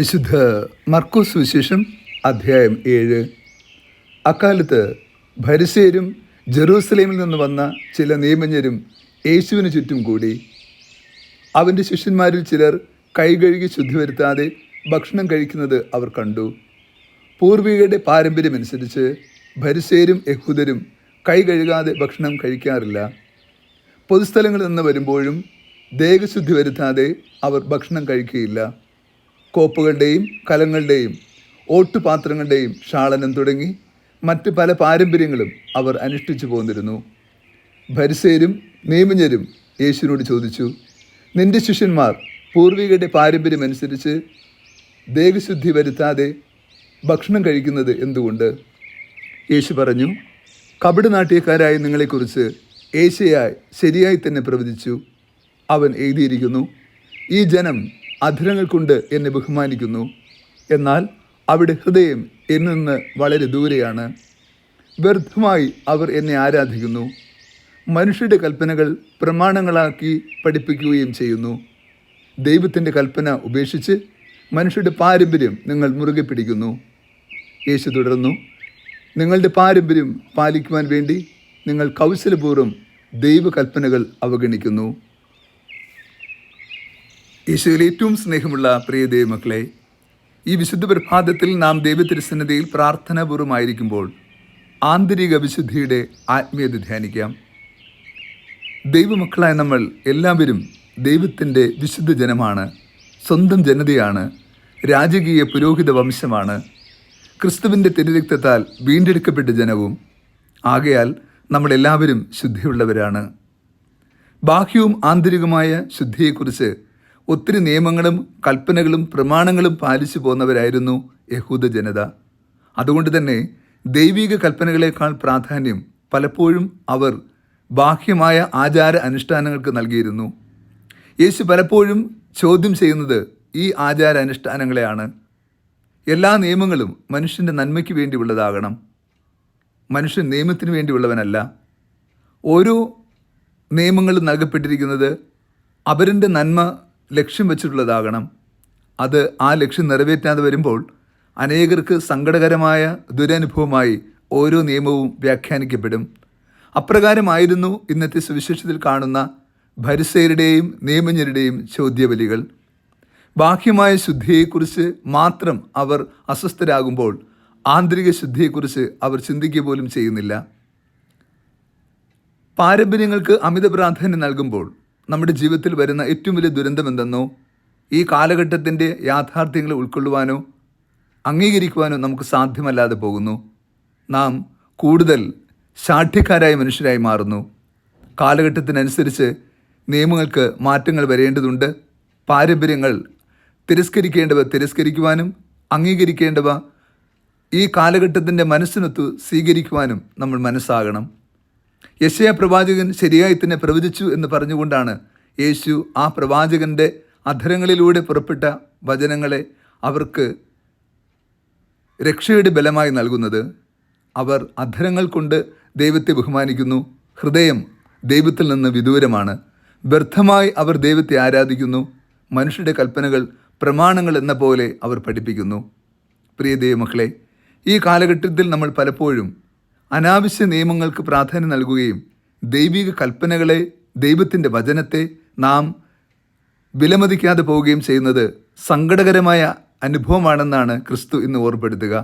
വിശുദ്ധ മർക്കോസ് വിശേഷം അധ്യായം ഏഴ്. അക്കാലത്ത് ഭരിസേരും ജെറൂസലേമിൽ നിന്ന് വന്ന ചില നിയമജ്ഞരും യേശുവിന് ചുറ്റും കൂടി. അവന്റെ ശിഷ്യന്മാരിൽ ചിലർ കൈകഴുകി ശുദ്ധി വരുത്താതെ ഭക്ഷണം കഴിക്കുന്നത് അവർ കണ്ടു. പൂർവികയുടെ പാരമ്പര്യമനുസരിച്ച് ഭരിസേരും യഹൂദരും കൈ കഴുകാതെ ഭക്ഷണം കഴിക്കാറില്ല. പൊതുസ്ഥലങ്ങളിൽ നിന്ന് വരുമ്പോഴും ദേഹശുദ്ധി വരുത്താതെ അവർ ഭക്ഷണം കഴിക്കുകയില്ല. കോപ്പുകളുടെയും കലങ്ങളുടെയും ഓട്ടുപാത്രങ്ങളുടെയും ഷാളനം തുടങ്ങി മറ്റ് പല പാരമ്പര്യങ്ങളും അവർ അനുഷ്ഠിച്ചു പോന്നിരുന്നു. ഭരിസേരും നിയമജ്ഞരും യേശുവിനോട് ചോദിച്ചു നിന്റെ ശിഷ്യന്മാർ പൂർവികരുടെ പാരമ്പര്യമനുസരിച്ച് ദേഹശുദ്ധി വരുത്താതെ ഭക്ഷണം കഴിക്കുന്നത് എന്തുകൊണ്ട്? യേശു പറഞ്ഞു കപടനാട്യക്കാരായ നിങ്ങളെക്കുറിച്ച് ഏശയായി ശരിയായി തന്നെ പ്രവചിച്ചു. അവൻ എഴുതിയിരിക്കുന്നു ഈ ജനം അധരങ്ങൾ കൊണ്ട് എന്നെ ബഹുമാനിക്കുന്നു. എന്നാൽ അവിടെ ഹൃദയം എന്നിൽ നിന്ന് വളരെ ദൂരെയാണ്. വ്യർത്ഥമായി അവർ എന്നെ ആരാധിക്കുന്നു. മനുഷ്യരുടെ കൽപ്പനകൾ പ്രമാണങ്ങളാക്കി പഠിപ്പിക്കുകയും ചെയ്യുന്നു. ദൈവത്തിന്റെ കൽപ്പന ഉപേക്ഷിച്ച് മനുഷ്യരുടെ പാരമ്പര്യം നിങ്ങൾ മുറുകെ പിടിക്കുന്നു. യേശു തുടർന്നു നിങ്ങളുടെ പാരമ്പര്യം പാലിക്കുവാൻ വേണ്ടി നിങ്ങൾ കൗശലപൂർവം ദൈവകൽപ്പനകൾ അവഗണിക്കുന്നു. യേശുവിൽ ഏറ്റവും സ്നേഹമുള്ള പ്രിയ ദൈവമക്കളെ ഈ വിശുദ്ധ പ്രഭാതത്തിൽ നാം ദൈവത്തിരുസന്നതയിൽ പ്രാർത്ഥനാപൂർവമായിരിക്കുമ്പോൾ ആന്തരിക വിശുദ്ധിയുടെ ആത്മീയത ധ്യാനിക്കാം. ദൈവമക്കളായ നമ്മൾ എല്ലാവരും ദൈവത്തിന്റെ വിശുദ്ധ ജനമാണ് സ്വന്തം ജനതയാണ് രാജകീയ പുരോഹിത വംശമാണ് ക്രിസ്തുവിന്റെ തിരുരക്തത്താൽ വീണ്ടെടുക്കപ്പെട്ട ജനവും ആകയാൽ നമ്മളെല്ലാവരും ശുദ്ധിയുള്ളവരാണ്. ബാഹ്യവും ആന്തരികമായ ശുദ്ധിയെക്കുറിച്ച് ഒത്തിരി നിയമങ്ങളും കൽപ്പനകളും പ്രമാണങ്ങളും പാലിച്ചു പോന്നവരായിരുന്നു യഹൂദ ജനത. അതുകൊണ്ട് തന്നെ ദൈവിക കൽപ്പനകളെക്കാൾ പ്രാധാന്യം പലപ്പോഴും അവർ ബാഹ്യമായ ആചാര അനുഷ്ഠാനങ്ങൾക്ക് നൽകിയിരുന്നു. യേശു പലപ്പോഴും ചോദ്യം ചെയ്യുന്നത് ഈ ആചാര അനുഷ്ഠാനങ്ങളെയാണ്. എല്ലാ നിയമങ്ങളും മനുഷ്യന്റെ നന്മയ്ക്ക് വേണ്ടിയുള്ളതാകണം. മനുഷ്യൻ നിയമത്തിന് വേണ്ടിയുള്ളവനല്ല. ഓരോ നിയമങ്ങളും നൽകപ്പെട്ടിരിക്കുന്നത് അവരിന്റെ നന്മ ലക്ഷ്യം വെച്ചിട്ടുള്ളതാകണം. അത് ആ ലക്ഷ്യം നിറവേറ്റാതെ വരുമ്പോൾ അനേകർക്ക് സങ്കടകരമായ ദുരനുഭവമായി ഓരോ നിയമവും വ്യാഖ്യാനിക്കപ്പെടും. അപ്രകാരമായിരുന്നു ഇന്നത്തെ സുവിശേഷത്തിൽ കാണുന്ന ഭരിസയരുടെയും നിയമജ്ഞരുടെയും ചോദ്യബലികൾ ബാഹ്യമായ ശുദ്ധിയെക്കുറിച്ച് മാത്രം അവർ അസ്വസ്ഥരാകുമ്പോൾ ആന്തരിക ശുദ്ധിയെക്കുറിച്ച് അവർ ചിന്തിക്കുക പോലും ചെയ്യുന്നില്ല. പാരമ്പര്യങ്ങൾക്ക് അമിത പ്രാധാന്യം നൽകുമ്പോൾ നമ്മുടെ ജീവിതത്തിൽ വരുന്ന ഏറ്റവും വലിയ ദുരന്തം എന്തെന്നോ? ഈ കാലഘട്ടത്തിന്റെ യാഥാർത്ഥ്യങ്ങളെ ഉൾക്കൊള്ളുവാനോ അംഗീകരിക്കുവാനോ നമുക്ക് സാധ്യമല്ലാതെ പോകുന്നു. നാം കൂടുതൽ ശാഠ്യക്കാരായ മനുഷ്യരായി മാറുന്നു. കാലഘട്ടത്തിനനുസരിച്ച് നിയമങ്ങൾക്ക് മാറ്റങ്ങൾ വരേണ്ടതുണ്ട്. പാരമ്പര്യങ്ങൾ തിരസ്കരിക്കേണ്ടവ തിരസ്കരിക്കുവാനും അംഗീകരിക്കേണ്ടവ ഈ കാലഘട്ടത്തിന്റെ മനസ്സിനൊത്തു സ്വീകരിക്കുവാനും നമ്മൾ മനസ്സാകണം. യശയ പ്രവാചകൻ ശരിയായി തന്നെ പ്രവചിച്ചു എന്ന് പറഞ്ഞുകൊണ്ടാണ് യേശു ആ പ്രവാചകന്റെ അധരങ്ങളിലൂടെ പുറപ്പെട്ട വചനങ്ങളെ അവർക്ക് രക്ഷയുടെ ബലമായി നൽകുന്നത്. അവർ അധരങ്ങൾ കൊണ്ട് ദൈവത്തെ ബഹുമാനിക്കുന്നു. ഹൃദയം ദൈവത്തിൽ നിന്ന് വിദൂരമാണ്. വ്യർത്ഥമായി അവർ ദൈവത്തെ ആരാധിക്കുന്നു. മനുഷ്യരുടെ കൽപ്പനകൾ പ്രമാണങ്ങൾ എന്ന പോലെ അവർ പഠിപ്പിക്കുന്നു. പ്രിയ ദൈവമക്കളെ ഈ കാലഘട്ടത്തിൽ നമ്മൾ പലപ്പോഴും അനാവശ്യ നിയമങ്ങൾക്ക് പ്രാധാന്യം നൽകുകയും ദൈവിക കൽപ്പനകളെ ദൈവത്തിന്റെ വചനത്തെ നാം വിലമതിക്കാതെ പോവുകയും ചെയ്യുന്നത് സങ്കടകരമായ അനുഭവമാണെന്നാണ് ക്രിസ്തു ഇന്ന് ഓർപ്പെടുത്തുക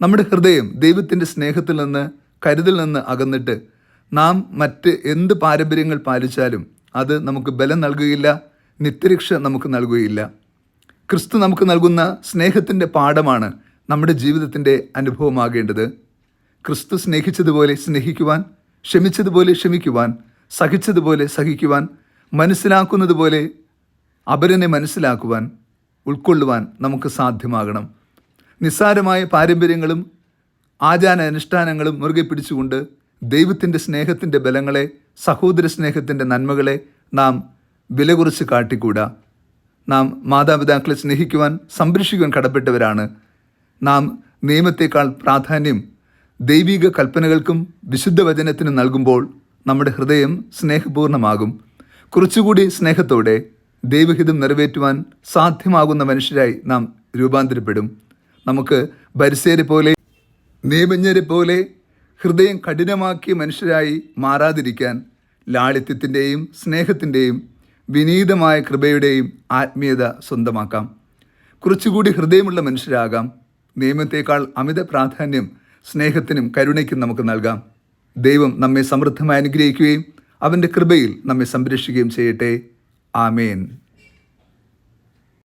നമ്മുടെ ഹൃദയം ദൈവത്തിന്റെ സ്നേഹത്തിൽ നിന്ന് കരുതിൽ നിന്ന് അകന്നിട്ട് നാം മറ്റ് എന്ത് പാരമ്പര്യങ്ങൾ പാലിച്ചാലും അത് നമുക്ക് ബലം നൽകുകയില്ല നിത്യരക്ഷ നമുക്ക് നൽകുകയില്ല. ക്രിസ്തു നമുക്ക് നൽകുന്ന സ്നേഹത്തിന്റെ പാഠമാണ് നമ്മുടെ ജീവിതത്തിന്റെ അനുഭവമാകേണ്ടത്. ക്രിസ്തു സ്നേഹിച്ചതുപോലെ സ്നേഹിക്കുവാൻ ക്ഷമിച്ചതുപോലെ ക്ഷമിക്കുവാൻ സഹിച്ചതുപോലെ സഹിക്കുവാൻ മനസ്സിലാക്കുന്നതുപോലെ അപരനെ മനസ്സിലാക്കുവാൻ ഉൾക്കൊള്ളുവാൻ നമുക്ക് സാധ്യമാകണം. നിസ്സാരമായ പാരമ്പര്യങ്ങളും ആചാര അനുഷ്ഠാനങ്ങളും മുറുകെ പിടിച്ചുകൊണ്ട് ദൈവത്തിന്റെ സ്നേഹത്തിന്റെ ബലങ്ങളെ സഹോദര സ്നേഹത്തിന്റെ നന്മകളെ നാം വില കുറിച്ച് കാട്ടിക്കൂടാ. നാം മാതാപിതാക്കളെ സ്നേഹിക്കുവാൻ സംരക്ഷിക്കുവാൻ കടപ്പെട്ടവരാണ്. നാം നിയമത്തേക്കാൾ പ്രാധാന്യം ദൈവിക കൽപ്പനകൾക്കും വിശുദ്ധ വചനത്തിനും നൽകുമ്പോൾ നമ്മുടെ ഹൃദയം സ്നേഹപൂർണമാകും. കുറച്ചുകൂടി സ്നേഹത്തോടെ ദൈവഹിതം നിറവേറ്റുവാൻ സാധ്യമാകുന്ന മനുഷ്യരായി നാം രൂപാന്തരപ്പെടും. നമുക്ക് ബരിസേരെ പോലെ നിയമജ്ഞരെ പോലെ ഹൃദയം കഠിനമാക്കിയ മനുഷ്യരായി മാറാതിരിക്കാൻ ലാളിത്യത്തിന്റെയും സ്നേഹത്തിന്റെയും വിനീതമായ കൃപയുടെയും ആത്മീയത സ്വന്തമാക്കാം. കുറച്ചുകൂടി ഹൃദയമുള്ള മനുഷ്യരാകാം. നിയമത്തേക്കാൾ അമിത പ്രാധാന്യം സ്നേഹത്തിനും കരുണയ്ക്കും നമുക്ക് നൽകാം. ദൈവം നമ്മെ സമൃദ്ധമായി അനുഗ്രഹിക്കുകയും അവന്റെ കൃപയിൽ നമ്മെ സംരക്ഷിക്കുകയും ചെയ്യട്ടെ. ആമേൻ.